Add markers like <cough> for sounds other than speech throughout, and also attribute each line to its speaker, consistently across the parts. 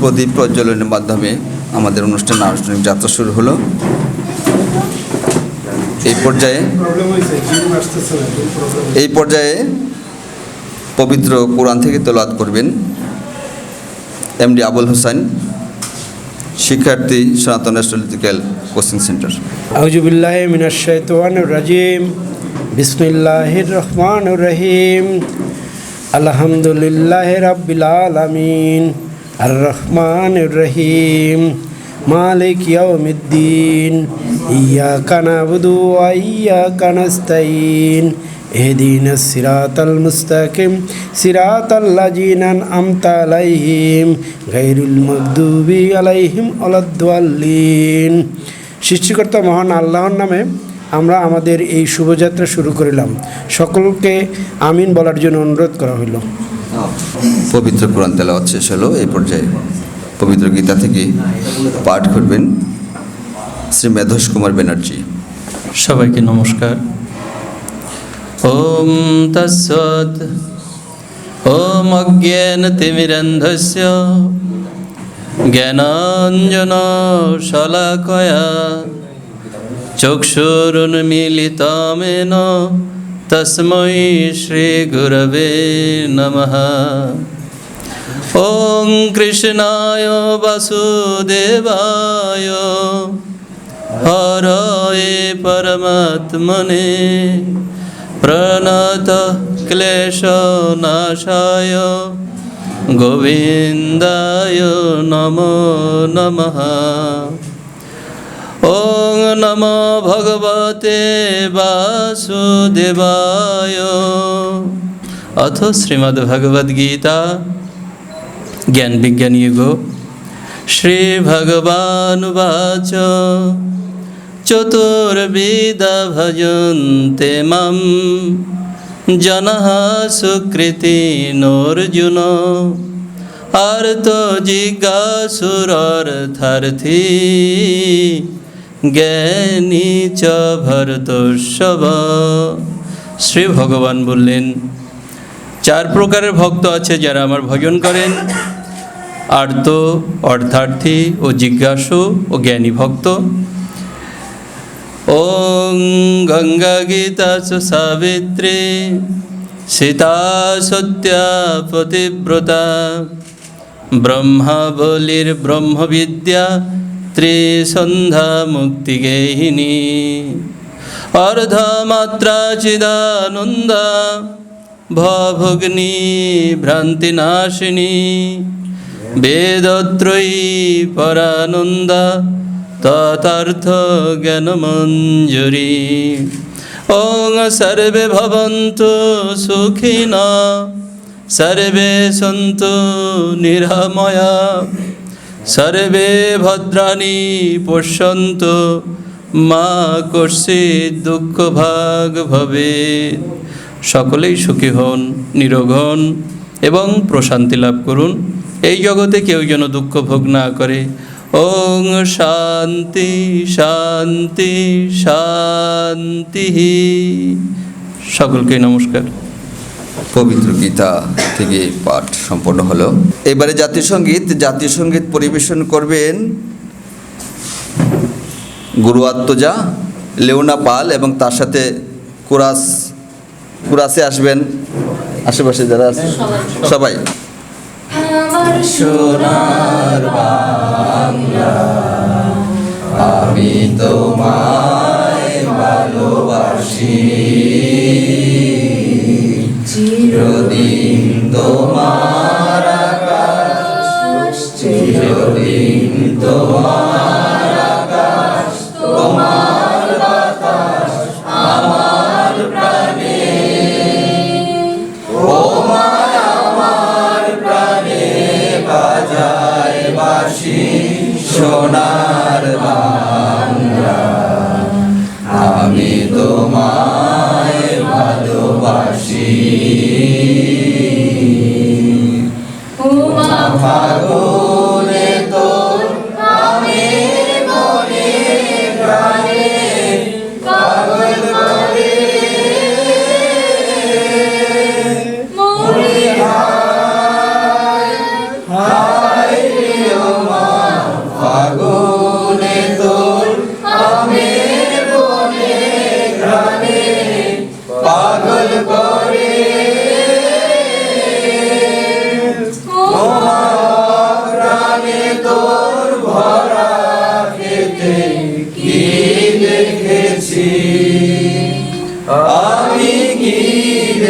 Speaker 1: প্রদীপ প্রজ্বলনের মাধ্যমে আমাদের অনুষ্ঠান আনুষ্ঠানিক যাত্রা শুরু হলো। এই পর্যায়ে এই পর্যায়ে পবিত্র কোরআন থেকে তোলাত করবেন এমডি আবুল হোসেন, শিক্ষার্থী সনাতন অ্যাস্ট্রোলজিক্যাল কোচিং সেন্টার।
Speaker 2: আউজুবিল্লাহ মিনাশাইতান রাজিম, বিসমিল্লাহির রহমানির রহিম, আলহামদুলিল্লাহ রাব্বিল আলামিন। আর রহমানির রহিম মালিক ইয়াউমিদ্দিন ইয়াকা নাবুদু ওয়া ইয়াকা নাস্তাইন اهدنا الصراط المستقيم صراط الذين أنعمت عليهم غير المغضوب عليهم ولا الضالين সৃষ্টিকর্তা মহান আল্লাহর নামে আমরা আমাদের এই শুভযাত্রা শুরু করিলাম সকলকে আমিন বলার জন্য অনুরোধ করা হইল
Speaker 1: পবিত্র কোরআন তেলাওয়াত শেষ হলো, এই পর্যায়ে পবিত্র গীতা থেকে পাঠ করবেন শ্রী মেধস কুমার ব্যানার্জি।
Speaker 3: সবাইকে নমস্কার। ওম তৎসৎ, ওম অজ্ঞান তিমিরন্ধস্য জ্ঞানাঞ্জন শলাকয়া চক্ষুরুন্মিলিতমেন। तस्मै श्रीगुरवे नमः ॐ कृष्णाय वसुदेवाय हरये परमात्मने प्रणतः क्लेशनाशाय गोविन्दाय नमो नमः ॐ नमो भगवते वासुदेवाय अथ श्रीमद्भगवद्गीता জ্ঞান বিজ্ঞান যুগ শ্রী ভগবানুবাচ চতুর্বিদা ভজন্তে মাম জনঃ সুকৃতি নোর্জুন আর্ত জিজ্ঞাসুরর্থার্থী জ্ঞানী চ ভরতোৎসব। শ্রী ভগবান বললেন, চার প্রকারের ভক্ত আছে যারা আমার ভজন করেন। আর্ত অর্থার্থী ও জিজ্ঞাসু ও জ্ঞানী ভক্ত। ওং গঙ্গা গীতা সাবিত্রী, সীতা সত্যা পতিব্রতা। ব্রহ্মা বলির ব্রহ্মবিদ্যা ত্রিসন্ধ্যা মুক্তিগেহিনী অর্ধমাত্রা চিদানন্দা ভভগ্নি ভ্রান্তিনাশিনী। বেদত্রয়ী পরানন্দা, তথার্থ জ্ঞানমঞ্জুরি। ওং সর্বে ভবন্তু সুখিন, সর্বে সন্তু নিরাময়া সর্বে ভদ্রাণী পশ্যন্তু, মা কর্ষিত দুঃখ ভাগ ভবে। সকলেই সুখী হন, নিরোগ হন এবং প্রশান্তি লাভ করুন। এই জগতে কেউ যেন দুঃখ ভোগ না করে। ওং শান্তি শান্তি শান্তি। সকলকে নমস্কার।
Speaker 1: পবিত্র গীতা থেকে পাঠ সম্পন্ন হলো। এবারে জাতীয় সংগীত জাতীয় সংগীত পরিবেশন করবেন গুরু আত্মজা, লেওনা পাল এবং তার সাথে কুরাস, কুরাসে আসবেন। আশেপাশে যারা আছে, সবাই। আমি তোমায় ভালোবাসি। চিরদিন তোমার আকাশ, চিরদিন তোমার আকাশ, তোমার বাতাস, আমার প্রাণে। ও আমার প্রাণে বাজায় বাসি সোনার বাংলা। আমি তোমায় ভালোবাসি
Speaker 4: উমা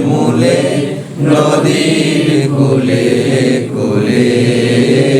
Speaker 1: মূলে নদীর কুলে কুলে।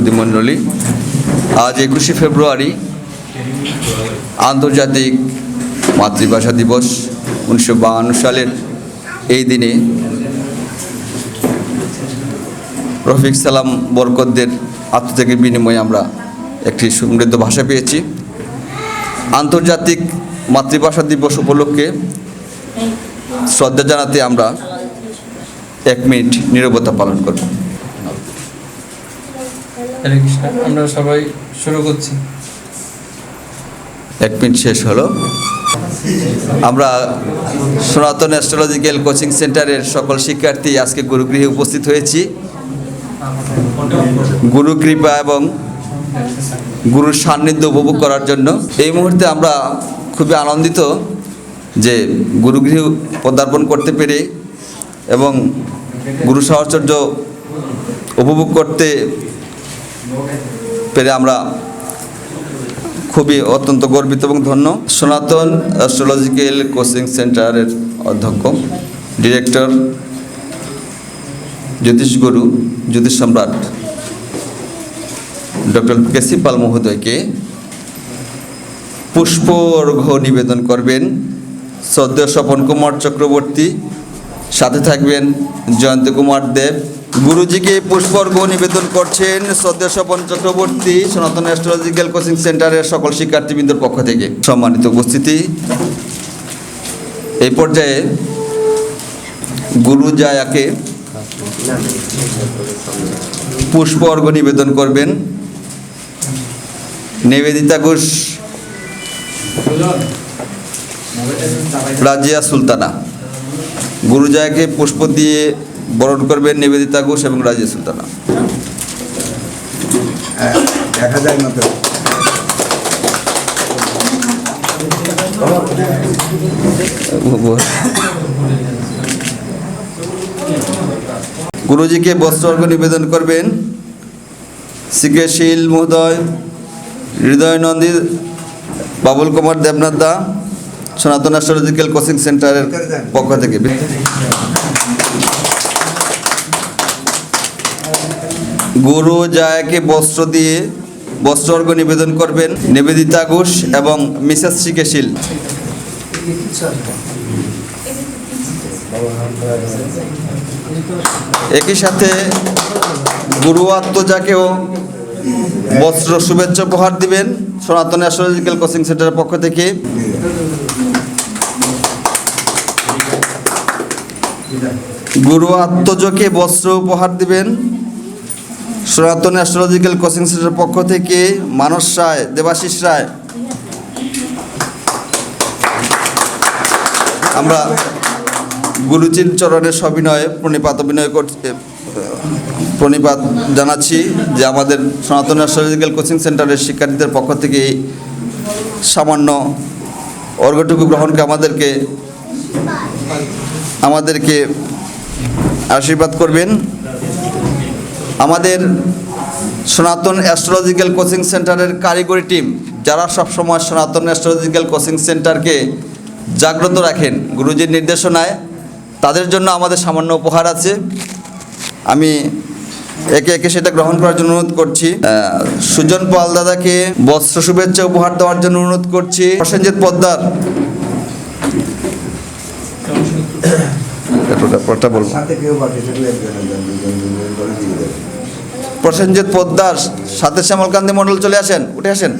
Speaker 1: সুধীমণ্ডলী আজ একুশে ফেব্রুয়ারি, আন্তর্জাতিক মাতৃভাষা দিবস, উনিশশো সালের এই দিনে রফিক সালাম বরকতদের আত্মত্যাগের বিনিময়ে আমরা একটি সমৃদ্ধ ভাষা পেয়েছি। আন্তর্জাতিক মাতৃভাষা দিবস উপলক্ষে শ্রদ্ধা জানাতে আমরা এক মিনিট নীরবতা পালন করব।
Speaker 3: হরে কৃষ্ণ, আমরা সবাই শুরু করছি।
Speaker 1: এক মিনিট শেষ হলো। আমরা সনাতন অ্যাস্ট্রোলজিক্যাল কোচিং সেন্টারের সকল শিক্ষার্থী আজকে গুরুগৃহে উপস্থিত হয়েছি। গুরু কৃপা এবং গুরুর সান্নিধ্য উপভোগ করার জন্য। এই মুহূর্তে আমরা খুবই আনন্দিত যে গুরুগৃহে পদার্পণ করতে পেরে এবং গুরু সাহচর্য উপভোগ করতে পেরে আমরা খুবই অত্যন্ত গর্বিত এবং ধন্য। সনাতন অ্যাস্ট্রোলজিক্যাল কোচিং সেন্টারের অধ্যক্ষ ডিরেক্টর জ্যোতিষ গুরু, জ্যোতিষ সম্রাট ডক্টর কেসি পাল মহোদয়কে পুষ্প অর্ঘ্য নিবেদন করবেন সদ্য স্বপন কুমার চক্রবর্তী। সাথে থাকবেন জয়ন্ত কুমার দেব গুরুজিকে পুষ্পর্ঘ নিবেদন করছেন সদ্য স্বপন চক্রবর্তী সনাতন অ্যাস্ট্রোলজিক্যাল কোচিং সেন্টারের সকল শিক্ষার্থীবৃন্দর পক্ষ থেকে। সম্মানিত উপস্থিতি। এই পর্যায়ে গুরু জায়াকে পুষ্প নিবেদন করবেন। নিবেদিতা ঘোষ, রাজিয়া সুলতানা। গুরুজয়কে পুষ্প দিয়ে বরণ করবেন নিবেদিতা ঘোষ এবং রাজিয়া সুলতানা।
Speaker 5: দেখা যায় না
Speaker 1: গুরুজিকে বস্ত্র অর্ঘ্য নিবেদন করবেন। শিকেশীল মহোদয় হৃদয় নন্দী বাবুল কুমার দেবনাথ দা, সনাতন অ্যাস্ট্রোলজিক্যাল কোচিং সেন্টারের পক্ষ থেকে। গুরু জায়াকে বস্ত্র দিয়ে বস্ত্র নিবেদন করবেন। নিবেদিতা ঘোষ এবং মিসেস শিকেশীল একই সাথে গুরু আত্মজাকেও বস্ত্র শুভেচ্ছা উপহার দিবেন সনাতন অ্যাস্ট্রোলজিক্যাল কোচিং সেন্টারের পক্ষ থেকে। গুরু আত্মজকে বস্ত্র উপহার দিবেন। সনাতন অ্যাস্ট্রোলজিক্যাল কোচিং সেন্টারের পক্ষ থেকে মানস রায়, দেবাশিস রায়। আমরা গুরুচির চরণের সবিনয়ে প্রণিপাত অভিনয় করছি প্রণিপাত জানাচ্ছি যে আমাদের সনাতন অ্যাস্ট্রোলজিক্যাল কোচিং সেন্টারের শিক্ষার্থীদের পক্ষ থেকে এই সামান্য অর্ঘটুকু গ্রহণকে আমাদেরকে আমাদেরকে আশীর্বাদ করবেন। আমাদের সনাতন অ্যাস্ট্রোলজিক্যাল কোচিং সেন্টারের কারিগরি টিম যারা সবসময় সনাতন অ্যাস্ট্রোলজিক্যাল কোচিং সেন্টারকে জাগ্রত রাখেন গুরুজির নির্দেশনায় তাদের জন্য আমাদের সামান্য উপহার আছে। আমি একে একে সেটা গ্রহণ করার জন্য অনুরোধ করছি। সুজন পাল দাদাকে বস্ত্র শুভেচ্ছা উপহার দেওয়ার জন্য অনুরোধ করছি। প্রসেনজিৎ পরটা <coughs> <coughs> বলব। প্রসেনজিৎ পোদ্দার, সাথে শ্যামলকান্তি মণ্ডল চলে আসেন। উঠে আসেন।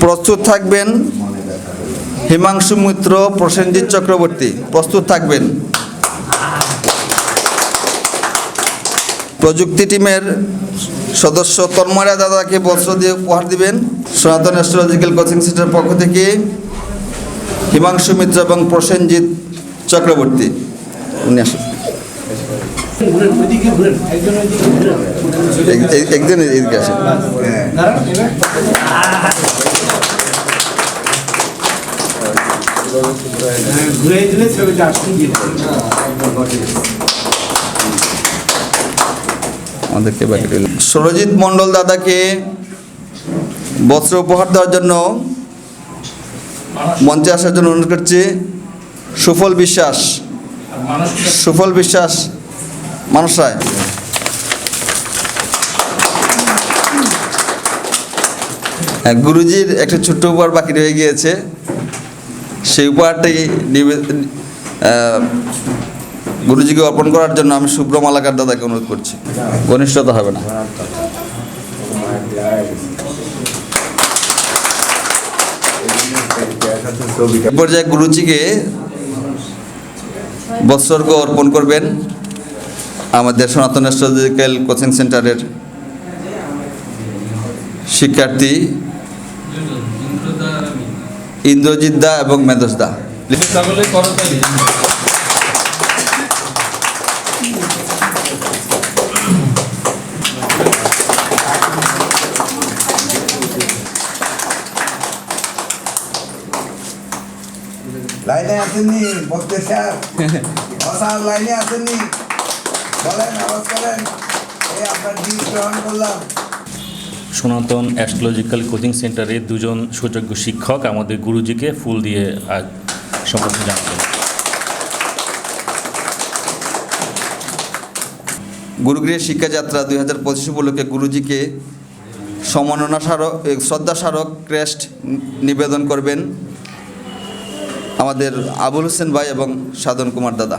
Speaker 1: প্রস্তুত থাকবেন হিমাংশু মিত্র, প্রসেনজিৎ চক্রবর্তী। প্রস্তুত থাকবেন। প্রযুক্তি টিমের সদস্য তন্ময়া দাদাকে বস্ত্র দিয়ে উপহার দিবেন। সনাতন অ্যাস্ট্রোলজিক্যাল কোচিং সেন্টারের পক্ষ থেকে হিমাংশু মিত্র এবং প্রসেনজিৎ চক্রবর্তী। উনি আসুন।
Speaker 2: একজন
Speaker 1: এদিকে আসেন।
Speaker 5: হ্যাঁ
Speaker 2: দাঁড়ান, এবার। ঘুরে দিলে ছবিটা আসতে
Speaker 1: আমাদেরকে সরজিৎ মণ্ডল দাদাকে বস্ত্র উপহার দেওয়ার জন্য মঞ্চে আসার জন্য অনুরোধ করছি। সুফল বিশ্বাস সুফল বিশ্বাস মানুষ রায় গুরুজির একটা ছোট্ট উপহার বাকি রয়ে গিয়েছে। সেই উপহারটাই নিবে- গুরুজিকে অর্পণ করার জন্য আমি শুভ্র মালাকার দাদাকে অনুরোধ করছি। ঘনিষ্ঠতা হবে না। পর্যায়ে গুরুজিকে বৎসর্গ অর্পণ করবেন। আমাদের সনাতন অ্যাস্ট্রোলজিক্যাল কোচিং সেন্টারের শিক্ষার্থী ইন্দ্রজিৎ দা এবং মেধস দা।
Speaker 5: লাইনে আসেননি স্যার। <laughs> স্যার লাইনে আসেননি বলেন আওয়াজ করেন। এই আপনার জিনিস গ্রহণ করলাম।
Speaker 6: সনাতন অ্যাস্ট্রোলজিক্যাল কোচিং সেন্টারে দুজন সুযোগ্য শিক্ষক আমাদের গুরুজিকে ফুল দিয়ে আজ সম্পর্কে জানাবেন।
Speaker 1: গুরুগৃহের শিক্ষাযাত্রা দুই হাজার পঁচিশ উপলক্ষে গুরুজিকে সম্মাননা স্মারক শ্রদ্ধা স্মারক ক্রেস্ট নিবেদন করবেন আমাদের আবুল হোসেন ভাই এবং সাধন কুমার দাদা।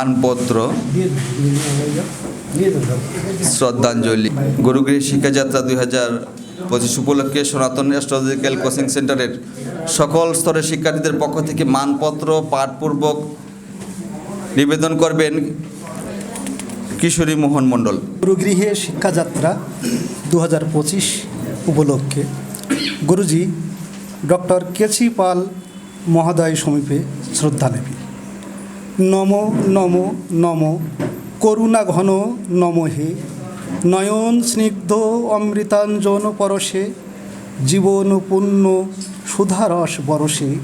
Speaker 1: মানপত্র শ্রদ্ধাঞ্জলি। গুরুগৃহ শিক্ষাযাত্রা দুই হাজার পঁচিশ উপলক্ষে সনাতন অ্যাস্ট্রোলজিক্যাল কোচিং সেন্টারের সকল স্তরের শিক্ষার্থীদের পক্ষ থেকে মানপত্র পাঠপূর্বক নিবেদন করবেন কিশোরী মোহন মণ্ডল।
Speaker 7: গুরুগৃহে শিক্ষাযাত্রা দু হাজার পঁচিশ উপলক্ষে গুরুজি ডক্টর কেচি পাল মহোদয় সমীপে শ্রদ্ধা নেবী নম নম নম। করুণা ঘন নম হে নয়ন স্নিগ্ধ অমৃতাঞ্জন পরশে। জীবন পুণ্য সুধারস বরসে।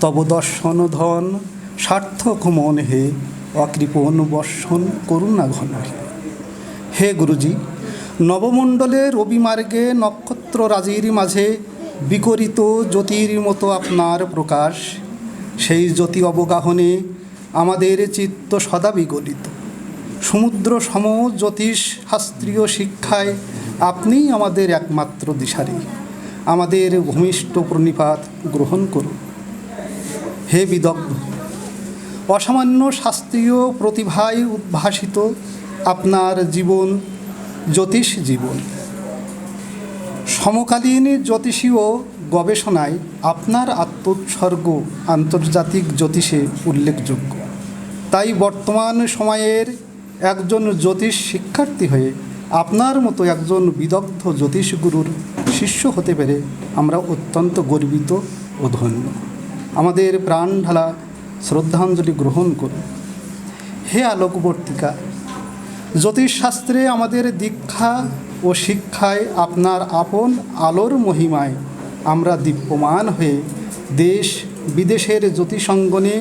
Speaker 7: তব দর্শন ধন সার্থক মন হে। অকৃপণ বর্ষণ করুণা ঘন হে। হে গুরুজি, নবমণ্ডলের রবিমার্গে নক্ষত্র রাজির মাঝে বিকরিত জ্যোতির মতো আপনার প্রকাশ। সেই জ্যোতি অবগাহনে আমাদের চিত্ত সদা বিগলিত। সমুদ্র সম জ্যোতিষ শাস্ত্রীয় শিক্ষায় আপনিই আমাদের একমাত্র দিশারি। আমাদের ভূমিষ্ঠ প্রণিপাত গ্রহণ করুন। হে বিদগ্ধ, অসামান্য শাস্ত্রীয় প্রতিভায় উদ্ভাসিত আপনার জীবন জ্যোতিষ জীবন। সমকালীন জ্যোতিষীয় গবেষণায় আপনার আত্মোৎসর্গ আন্তর্জাতিক জ্যোতিষে উল্লেখযোগ্য। তাই বর্তমান সময়ের একজন জ্যোতিষ শিক্ষার্থী হয়ে আপনার মতো একজন বিদগ্ধ জ্যোতিষ গুরুর শিষ্য হতে পেরে আমরা অত্যন্ত গর্বিত ও ধন্য। আমাদের প্রাণ ঢালা শ্রদ্ধাঞ্জলি গ্রহণ করুন। হে আলোকবর্তিকা জ্যোতিষশাস্ত্রে আমাদের দীক্ষা ও শিক্ষায় আপনার আপন আলোর মহিমায় আমরা দীপ্যমান হয়ে দেশ বিদেশের জ্যোতিষঙ্গনে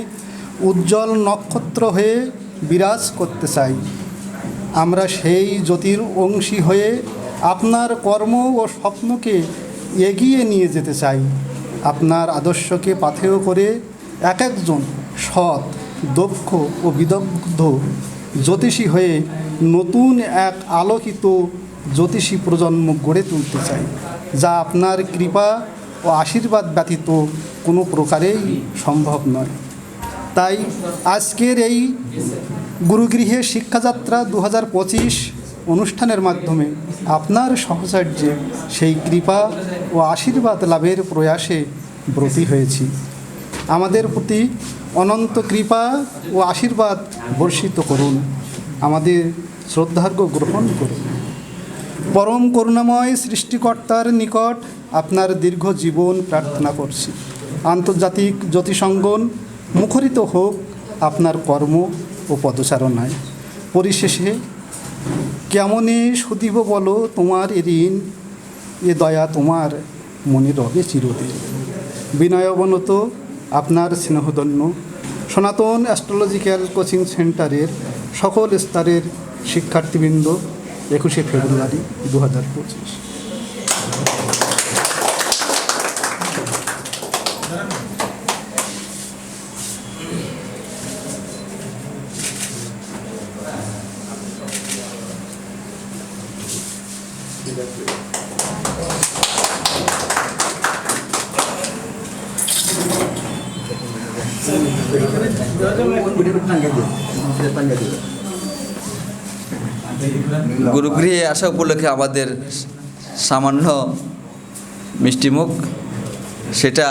Speaker 7: উজ্জ্বল নক্ষত্র হয়ে বিরাজ করতে চাই। আমরা সেই জ্যোতির অংশী হয়ে আপনার কর্ম ও স্বপ্নকে এগিয়ে নিয়ে যেতে চাই। আপনার আদর্শকে পাথেয় করে এক একজন সৎ, দক্ষ ও বিদগ্ধ জ্যোতিষী হয়ে নতুন এক আলোকিত জ্যোতিষী প্রজন্ম গড়ে তুলতে চাই, যা আপনার কৃপা ও আশীর্বাদ ব্যতীত কোনো প্রকারেই সম্ভব নয়। তাই আজকের এই গুরুগৃহে শিক্ষাযাত্রা দু হাজার পঁচিশ অনুষ্ঠানের মাধ্যমে আপনার সহচর্যে সেই কৃপা ও আশীর্বাদ লাভের প্রয়াসে ব্রতী হয়েছি। আমাদের প্রতি অনন্ত কৃপা ও আশীর্বাদ বর্ষিত করুন। আমাদের শ্রদ্ধার্ঘ গ্রহণ করুন। পরম করুণাময় সৃষ্টিকর্তার নিকট আপনার দীর্ঘ জীবন প্রার্থনা করছি। আন্তর্জাতিক জ্যোতিসঙ্গন মুখরিত হোক, আপনার কর্ম ও পদচারণায় পরিশেষে, কেমনে সুদিব বলো তোমার এ ঋণ, এ দয়া তোমার মনে রবে চিরদিন। বিনয়বনত আপনার স্নেহধন্য সনাতন অ্যাস্ট্রোলজিক্যাল কোচিং সেন্টারের সকল স্তরের শিক্ষার্থীবৃন্দ একুশে ফেব্রুয়ারি দু হাজার পঁচিশ।
Speaker 4: গুরুগৃহে আসা উপলক্ষে আমাদের সামান্য মিষ্টিমুখ সেটা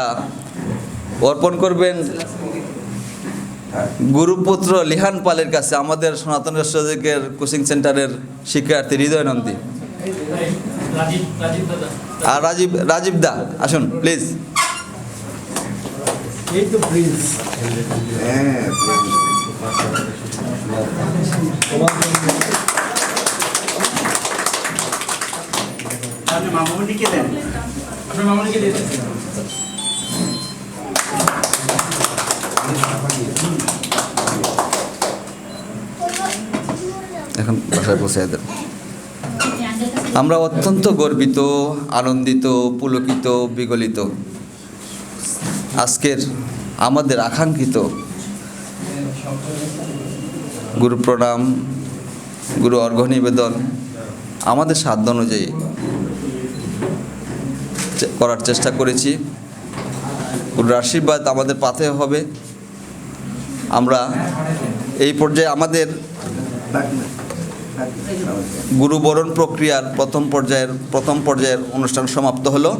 Speaker 4: অর্পণ করবেন গুরুপুত্র লিহান পালের কাছে, আমাদের সনাতন রাষ্ট্রের কোচিং সেন্টারের শিক্ষার্থী হৃদয় নন্দী আর রাজীব রাজীব দা আসুন প্লিজ
Speaker 5: হ্যাঁ
Speaker 8: মামুনিকে দেন। আপনার মামুনিকে দিয়ে
Speaker 4: এখন বাসায় পৌঁছে দেন। আমরা অত্যন্ত গর্বিত, আনন্দিত, পুলকিত, বিগলিত। আজকের আমাদের আকাঙ্ক্ষিত গুরু প্রণাম, গুরু অর্ঘ্য নিবেদন আমাদের সাধ্য অনুযায়ী করার চেষ্টা করেছি। গুরুর আশীর্বাদ আমাদের পাতে হবে। আমরা এই পর্যায়ে আমাদের গুরুবরণ প্রক্রিয়ার প্রথম পর্যায়ের প্রথম পর্যায়ের অনুষ্ঠান সমাপ্ত হলো।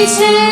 Speaker 1: Chasing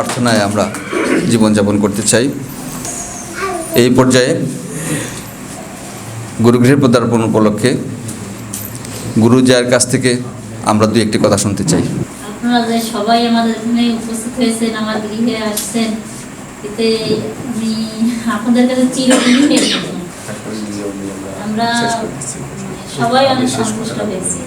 Speaker 1: প্রার্থনায় আমরা জীবনযাপন করতে চাই। এই পর্যায়ে গুরুগৃহের পদার্পণ উপলক্ষে গুরুজয়ের কাছ থেকে আমরা দুই একটি কথা শুনতে চাই।
Speaker 8: আপনারা যে সবাই আমাদের এখানে উপস্থিত হয়েছেন আমার গৃহে আসছেন এতে আমি আপনাদের কাছে গেলাম। আমরা সবাই অনেক সন্তুষ্ট হয়েছি।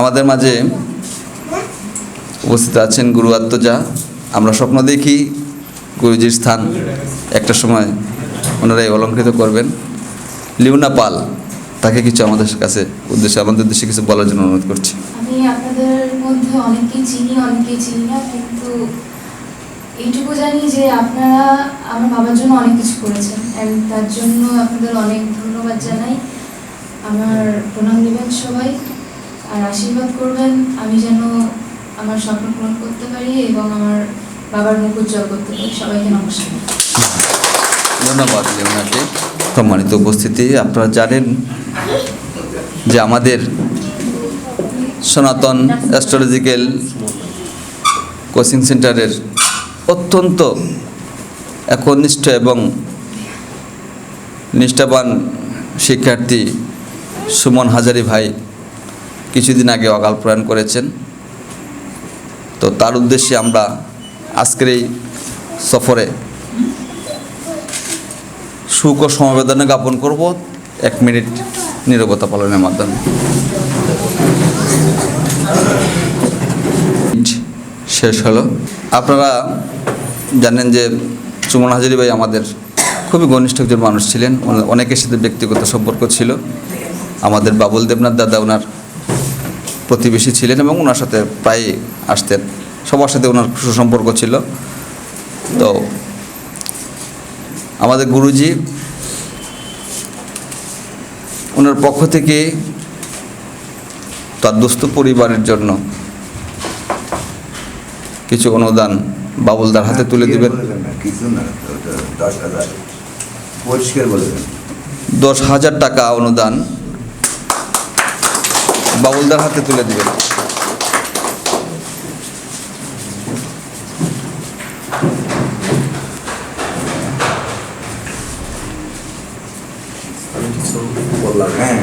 Speaker 1: আমাদের মাঝে উপস্থিত আছেন গুরু আত্মজা। আমরা স্বপ্ন দেখি গুরুজির স্থান একটা সময় ওনারাই অলঙ্কৃত করবেন। লিউনা পাল তাকে কিছু আমাদের কাছে উদ্দেশ্যে আমাদের দেশে কিছু বলার জন্য অনুরোধ করছি।
Speaker 9: আমি আপনাদের মধ্যে অনেকেই চিনি অনেকেই চিনি না কিন্তু এইটুকু জানি যে আপনারা আমার বাবার জন্য অনেক কিছু করেছেন অ্যান্ড তার জন্য আপনাদের অনেক ধন্যবাদ জানাই। আমার প্রণাম দেবেন সবাই আর আশীর্বাদ করবেন। আমি যেন আমার স্বপ্ন পূরণ করতে পারি এবং আমার বাবার মুখ উজ্জ্বল করতে পারি। সবাইকে নমস্কার।
Speaker 1: ধন্যবাদ লিওনাকে সম্মানিত উপস্থিতি, আপনারা জানেন যে আমাদের সনাতন অ্যাস্ট্রোলজিক্যাল কোচিং সেন্টারের অত্যন্ত একনিষ্ঠ এবং নিষ্ঠাবান শিক্ষার্থী সুমন হাজারি ভাই কিছুদিন আগে অকাল প্রয়াণ করেছেন। তো তার উদ্দেশ্যে আমরা আজকের এই সফরে সুখ ও সমবেদনা জ্ঞাপন করব। এক মিনিট নীরবতা পালনের মাধ্যমে। শেষ হলো। আপনারা জানেন যে সুমন হাজারি ভাই আমাদের খুবই ঘনিষ্ঠ একজন মানুষ ছিলেন। অনেকের সাথে ব্যক্তিগত সম্পর্ক ছিল। আমাদের বাবুল দেবনাথ দাদা ওনার প্রতিবেশী ছিলেন এবং ওনার সাথে প্রায় আসতেন। সবার সাথে ওনার সুসম্পর্ক ছিল। তো আমাদের গুরুজি ওনার পক্ষ থেকে তার দুস্থ পরিবারের জন্য কিছু অনুদান বাবুলদার হাতে তুলে দিবেন?
Speaker 5: না, কিছু দশ হাজার। পরিষ্কার বলবেন
Speaker 1: দশ হাজার টাকা অনুদান বাবুলদার হাতে তুলে দিবেন
Speaker 5: বললাম হ্যাঁ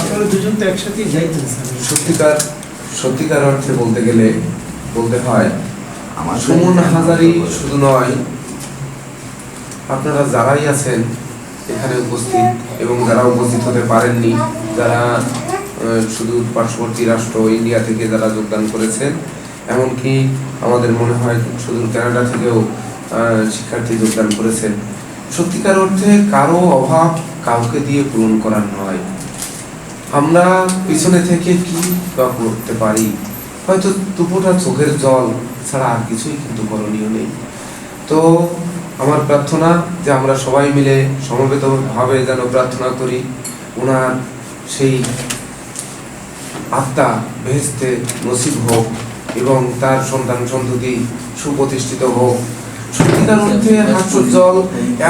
Speaker 2: আপনারা দুজন তো একসাথেই যাইতেন স্যার
Speaker 10: সত্যিকার সত্যিকার অর্থে বলতে গেলে, বলতে হয়,
Speaker 5: আমার
Speaker 10: সুমন হাজারি শুধু নয়, আপনারা যারাই আছেন এখানে উপস্থিত এবং যারা উপস্থিত হতে পারেননি, যারা শুধু পার্শ্ববর্তী রাষ্ট্র, ইন্ডিয়া থেকে যারা যোগদান করেছেন, এমনকি আমাদের মনে হয় শুধু কানাডা থেকেও শিক্ষার্থী যোগদান করেছেন, সত্যিকার অর্থে কারও অভাব কাউকে দিয়ে পূরণ করার নয়। আমরা পিছনে থেকে কি বা করতে পারি? হয়তো দুপুরটা চোখের জল ছাড়া আর কিছুই কিন্তু করণীয় নেই। তো আমার প্রার্থনা যে আমরা সবাই মিলে সমবেতভাবে যেন প্রার্থনা করি ওনার সেই আত্মা ভেস্তে নসিব হোক এবং তার সন্তান সন্ততি সুপ্রতিষ্ঠিত হোক। সত্যিকার মধ্যে হাস্যোজ্জ্বল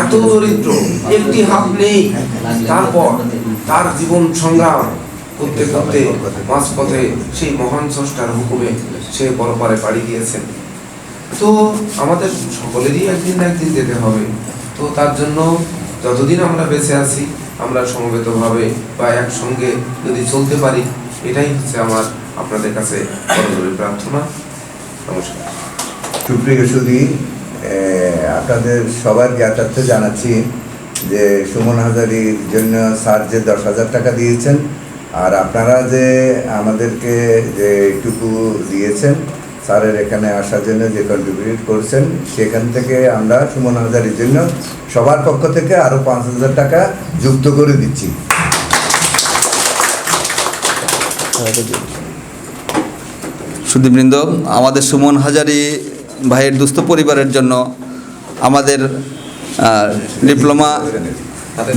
Speaker 10: এত দরিদ্র, একটি হাত নেই। তারপর তার জীবন সংগ্রাম করতে করতে মাঝপথে সেই মহান স্রষ্টার হুকুমে সে পরপারে পাড়ি দিয়েছেন তো আমাদের সকলেরই একদিন একদিন যেতে হবে। তো তার জন্য যতদিন আমরা বেঁচে আছি, আমরা সমবেতভাবে বা একসঙ্গে যদি চলতে পারি, এটাই হচ্ছে আমার আপনাদের কাছে প্রার্থনা। নমস্কার।
Speaker 5: সুপ্রিয় সুদী আপনাদের সবার জ্ঞাতার্থে জানাচ্ছি যে সুমন হাজারির জন্য স্যার যে দশ হাজার টাকা দিয়েছেন, আর আপনারা যে আমাদেরকে যে এইটুকু দিয়েছেন, স্যারের এখানে আসার জন্য যে কন্ট্রিবিউট করছেন, সেখান থেকে আমরা সুমন হাজারির জন্য সবার পক্ষ থেকে আরও পাঁচ হাজার টাকা যুক্ত করে দিচ্ছি।
Speaker 1: সুদীবৃন্দ আমাদের সুমন হাজারি ভাইয়ের দুস্থ পরিবারের জন্য আমাদের ডিপ্লোমা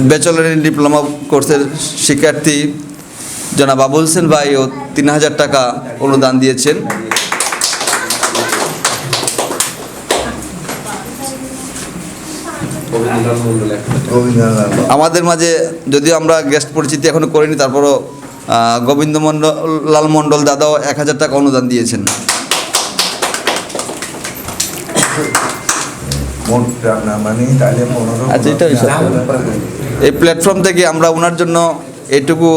Speaker 1: ব্যাচেলর ইন ডিপ্লোমা কোর্সের শিক্ষার্থী জনাব আবুল হোসেন ভাইও তিন হাজার টাকা অনুদান দিয়েছেন। আমাদের মাঝে যদিও আমরা গেস্ট পরিচিতি এখনও করিনি, তারপরও গোবিন্দ মণ্ডল লাল মণ্ডল দাদাও এক হাজার টাকা অনুদান দিয়েছেন।
Speaker 5: মোট মানে তাহলে পনেরো
Speaker 1: আচ্ছা, এটা এই প্ল্যাটফর্ম থেকে আমরা ওনার জন্য এইটুকু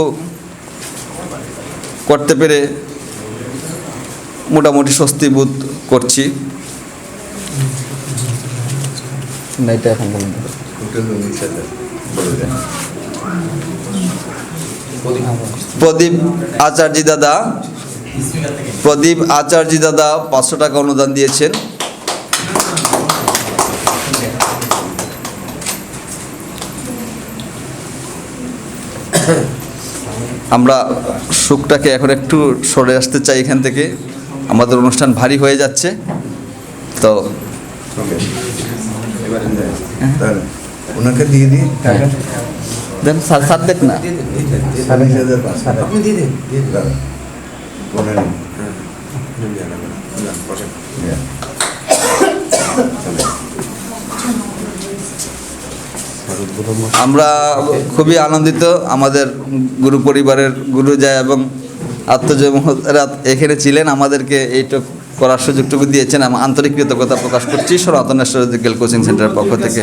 Speaker 1: করতে পেরে মোটামুটি স্বস্তি বোধ করছি। না এটা এখন বলুন। প্রদীপ আচার্য দাদা। প্রদীপ আচার্য দাদা পাঁচশো টাকা অনুদান দিয়েছেন। আমরা সুখটাকে এখন একটু সরে আসতে চাই এখান থেকে। আমাদের অনুষ্ঠান ভারী হয়ে যাচ্ছে। তো
Speaker 5: ওনাকে দিয়ে দিই টাকা
Speaker 1: দেন স্যার স্যার দেখ না।
Speaker 5: আপনি দিয়ে দিন বলে নিন Yeah.
Speaker 1: আমরা খুবই আনন্দিত, আমাদের গুরু পরিবারের গুরু যায় এবং আত্মজয় মহোদয়রা এখানে ছিলেন, আমাদেরকে এইটুক করার সুযোগটুকু দিয়েছেন। আমি আন্তরিক কৃতজ্ঞতা প্রকাশ করছি সনাতন ন্যাশনাল কোচিং সেন্টারের পক্ষ থেকে।